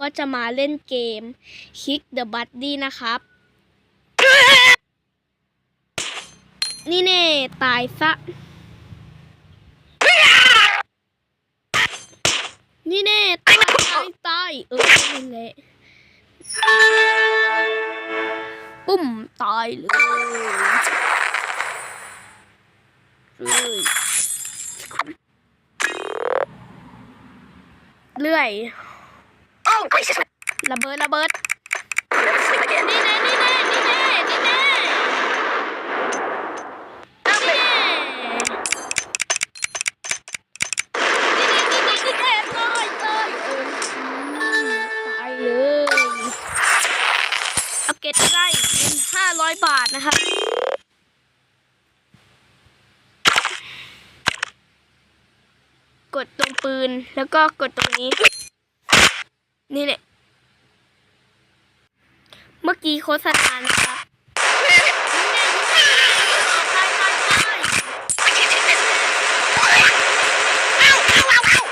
ก็จะมาเล่นเกม Kick the Buddy นะครับ นี่เน่ตายซะ นี่เน่ตายตายตายเออนี่แหละปุ้มตายเลยเลยเลื่อย ระเบิดระเบิด Sleep again. นี่แน่นี่แน่นี่แน่นี่แน่นี่แน่นี่แน่นี่แน่ตายตายเออตายเลยอัปเกรดได้เป็นห้าร้อยบาทนะครับกดตรงปืนแล้วก็กดตรงนี้ นี่เนี่ย เมื่อกี้โฆษณานะครับตายตายตาย I can't take this. Ow, ow, ow, ow.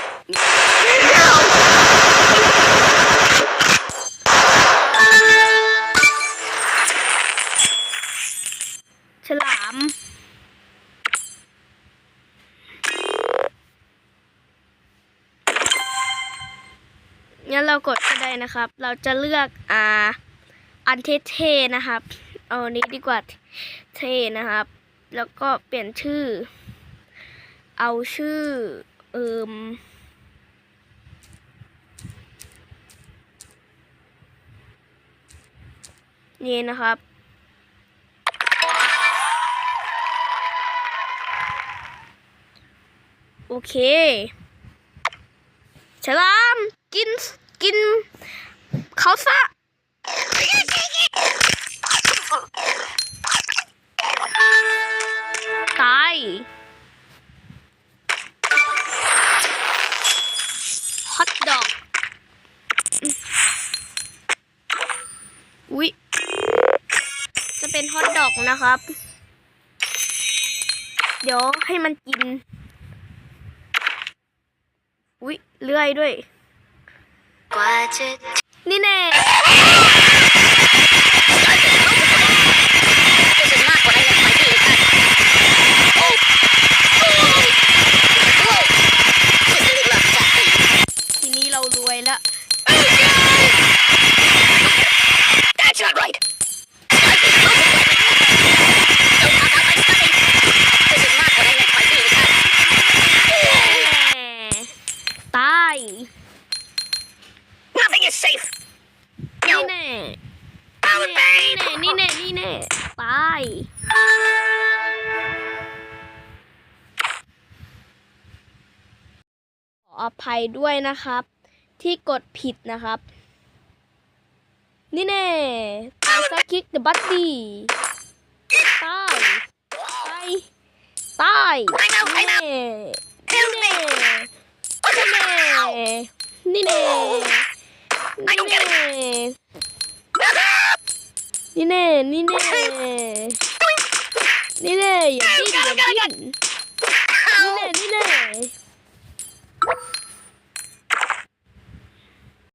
ฉลาม งั้นเรากดก็ได้นะครับ เราจะเลือกอ่าอันเท่ๆนะครับ เอาอันนี้ดีกว่าเท่นะครับ แล้วก็เปลี่ยนชื่อ เอาชื่อเอิมนี่นะครับ โอเคฉลามกินกิน เขาซะตายฮอตดอกอุ๊ยจะเป็นฮอตดอกนะครับ เดี๋ยวให้มันกิน อุ๊ยเลื่อยด้วย ನಿನ್ನೆ. นี่แน่นี่แน่ตายขออภัยด้วยนะครับ ที่กดผิดนะครับ นี่แน่ตายซะคิกเดอะบัตตี้ตายตายตาย I'm out, นี่ I'm แน่ out. Help นี่ me. แน่ นี่แน่ นี่แน่ I don't get it. นี่แน่นี่แน่นี่